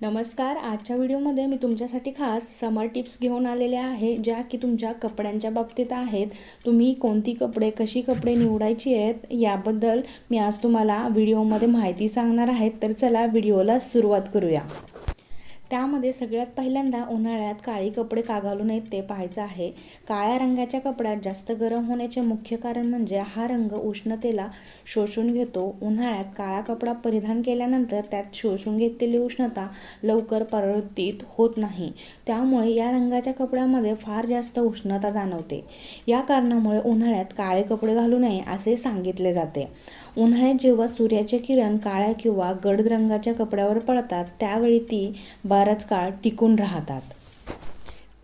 नमस्कार आजच्या व्हिडिओमध्ये मी तुमच्यासाठी खास समर टिप्स घेऊन आलेले आहे ज्या की तुमच्या कपड्यांच्या बाबतीत आहेत. तुम्ही कोणती कपडे कशी कपडे निवडायची आहेत याबद्दल मी आज तुम्हाला व्हिडिओमध्ये माहिती सांगणार आहेत तर चला व्हिडिओला सुरुवात करूया. त्यामध्ये सगळ्यात पहिल्यांदा उन्हाळ्यात काळी कपडे का घालू नयेत ते पाहायचं आहे. काळ्या रंगाच्या कपड्यात जास्त गरम होण्याचे मुख्य कारण म्हणजे हा रंग उष्णतेला शोषून घेतो. उन्हाळ्यात काळा कपडा परिधान केल्यानंतर त्यात शोषून घेतलेली उष्णता लवकर परिवर्तित होत नाही. त्यामुळे या रंगाच्या कपड्यामध्ये फार जास्त उष्णता जाणवते. या कारणामुळे उन्हाळ्यात काळे कपडे घालू नये असे सांगितले जाते. उन्हाळ्यात जेव्हा सूर्याचे किरण काळ्या किंवा गडद रंगाच्या कपड्यावर पडतात त्यावेळी ती बराच काळ टिकून राहतात.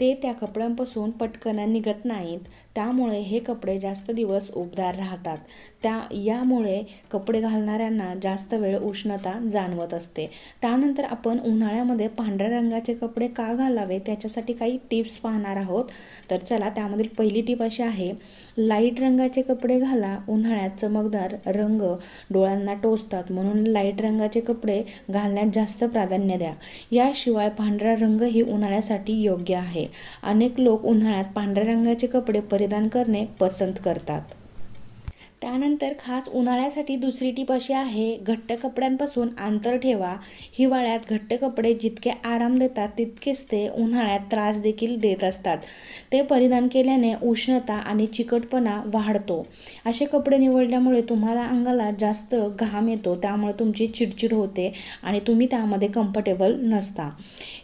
ते त्या कपड्यांपासून पटकन निघत नाहीत त्यामुळे हे कपडे जास्त दिवस उबदार राहतात. त्या यामुळे कपडे घालणाऱ्यांना जास्त वेळ उष्णता जाणवत असते. त्यानंतर आपण उन्हाळ्यामध्ये पांढऱ्या रंगाचे कपडे का घालावे त्याच्यासाठी काही टिप्स पाहणार आहोत. तर चला त्यामधील पहिली टीप अशी आहे लाइट रंगाचे कपडे घाला उन्हाळ्यात चमकदार रंग डोळ्यांना टोचतात म्हणून लाइट रंगाचे कपडे घालण्यात जास्त प्राधान्य द्या. याशिवाय पांढरा रंगही उन्हाळ्यासाठी योग्य आहे. अनेक लोक उन्हाळ्यात पांढऱ्या रंगाचे कपडे परिधान करणे पसंत करतात. त्यानंतर खास उन्हाळ्यासाठी दुसरी टीप अशी आहे घट्ट कपड्यांपासून अंतर ठेवा. हिवाळ्यात घट्ट कपडे जितके आराम देतात तितकेच ते उन्हाळ्यात त्रास देखील देत असतात. ते परिधान केल्याने उष्णता आणि चिकटपणा वाढतो. असे कपडे निवडल्यामुळे तुम्हाला अंगाला जास्त घाम येतो त्यामुळे तुमची चिडचिड होते आणि तुम्ही त्यामध्ये कम्फर्टेबल नसता.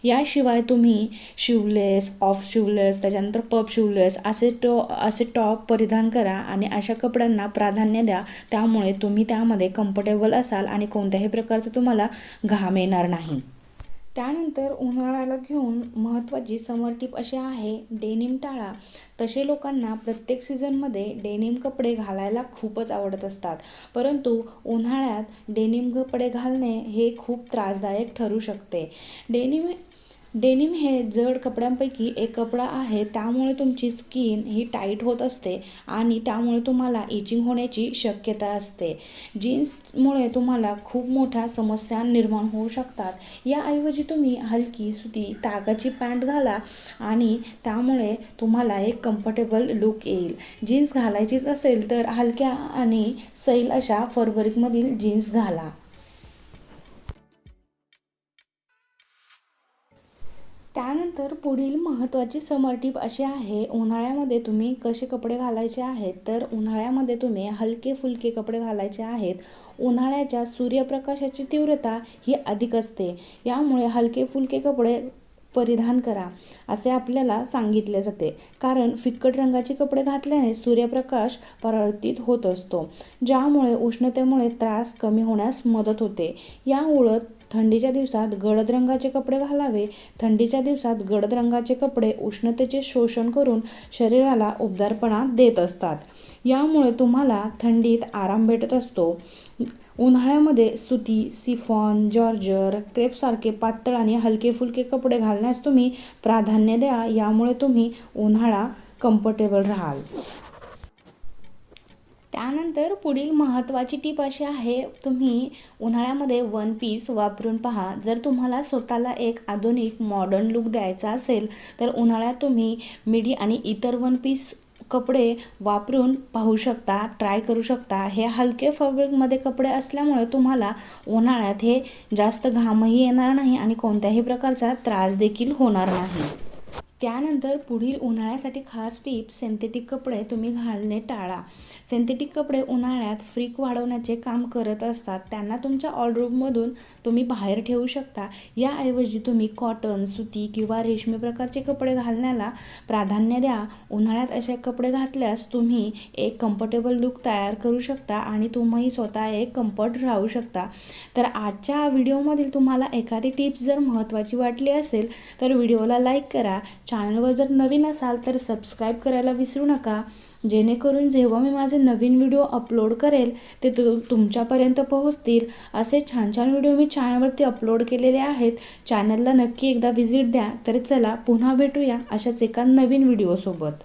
याशिवाय तुम्ही शिवलेस ऑफ शिवलेस त्याच्यानंतर पप शिवलेस असे टॉ असे टॉप परिधान करा आणि अशा कपड्यांना प्रा प्राधान्य द्या. त्यामुळे तुम्ही त्यामध्ये कम्फर्टेबल असाल आणि कोणत्याही प्रकारचं तुम्हाला घाम येणार नाही. त्यानंतर उन्हाळ्याला घेऊन महत्त्वाची समर टिप अशी आहे डेनिम टाळा. तसे लोकांना प्रत्येक सीझनमध्ये डेनिम कपडे घालायला खूपच आवडत असतात. परंतु उन्हाळ्यात डेनिम कपडे घालणे हे खूप त्रासदायक ठरू शकते. डेनिम डेनिम हे जड कपड्यांपैकी एक कपडा आहे. त्यामुळे तुमची स्किन ही टाईट होत असते आणि त्यामुळे तुम्हाला इचिंग होण्याची शक्यता असते. जीन्समुळे तुम्हाला खूप मोठ्या समस्या निर्माण होऊ शकतात. याऐवजी तुम्ही हलकी सुती तागाची पॅन्ट घाला आणि त्यामुळे तुम्हाला एक कम्फर्टेबल लुक येईल. जीन्स घालायचीच असेल तर हलक्या आणि सैल अशा फरवरीकमधील जीन्स घाला. त्यानंतर पुढील महत्त्वाची समर टीप अशी आहे उन्हाळ्यामध्ये तुम्ही कसे कपडे घालायचे आहेत? तर उन्हाळ्यामध्ये तुम्ही हलके फुलके कपडे घालायचे आहेत. उन्हाळ्याच्या सूर्यप्रकाशाची तीव्रता ही अधिक असते. यामुळे हलके फुलके कपडे परिधान करा असे आपल्याला सांगितले जाते. कारण फिक्कट रंगाचे कपडे घातल्याने सूर्यप्रकाश परावर्तित होत असतो ज्यामुळे उष्णतेमुळे त्रास कमी होण्यास मदत होते. या उलट थंडीच्या दिवसात गडद रंगाचे कपडे घालावे. थंडीच्या दिवसात गडद रंगाचे कपडे उष्णतेचे शोषण करून शरीराला उबदारपणा देत असतात. यामुळे तुम्हाला थंडीत आराम भेटत असतो. उन्हाळ्यामध्ये सुती सिफॉन जॉर्जर क्रेपसारखे पातळ आणि हलके फुलके कपडे घालण्यास तुम्ही प्राधान्य द्या. यामुळे तुम्ही उन्हाळा कम्फर्टेबल राहाल. त्यानंतर पुढील महत्त्वाची टीप अशी आहे तुम्ही उन्हाळ्यामध्ये वन पीस वापरून पहा. जर तुम्हाला स्वतःला एक आधुनिक मॉडर्न लुक द्यायचा असेल तर उन्हाळ्यात तुम्ही मिडी आणि इतर वन पीस कपडे वापरून पाहू शकता ट्राय करू शकता. हे हलके फॅब्रिकमध्ये कपडे असल्यामुळे तुम्हाला उन्हाळ्यात हे जास्त घामही येणार नाही आणि कोणत्याही प्रकारचा त्रास देखील होणार नाही. त्यानंतर पुढील उन्हाळ्यासाठी खास टीप सिंथेटिक कपडे तुम्ही घालणे टाळा. सिंथेटिक कपडे उन्हाळ्यात फ्रीक वाढवण्याचे काम करत असतात. त्यांना तुमच्या ऑर्डरूममधून तुम्ही बाहेर ठेवू शकता. याऐवजी तुम्ही कॉटन सुती किंवा रेशमी प्रकारचे कपडे घालण्याला प्राधान्य द्या. उन्हाळ्यात असे कपडे घातल्यास तुम्ही एक कम्फर्टेबल लुक तयार करू शकता आणि तुम्ही स्वतः एक कम्फर्ट राहू शकता. तर आजच्या व्हिडिओमधील तुम्हाला एखादी टिप्स जर महत्त्वाची वाटली असेल तर व्हिडिओला लाईक करा. चॅनलवर जर नवीन असाल तर सबस्क्राईब करायला विसरू नका. जेणेकरून जेव्हा मी माझे नवीन व्हिडिओ अपलोड करेल ते तु तुमच्यापर्यंत पोहोचतील. असे छान छान व्हिडिओ मी चॅनलवरती अपलोड केलेले आहेत. चॅनलला नक्की एकदा व्हिजिट द्या. तर चला पुन्हा भेटूया अशाच एका नवीन व्हिडिओसोबत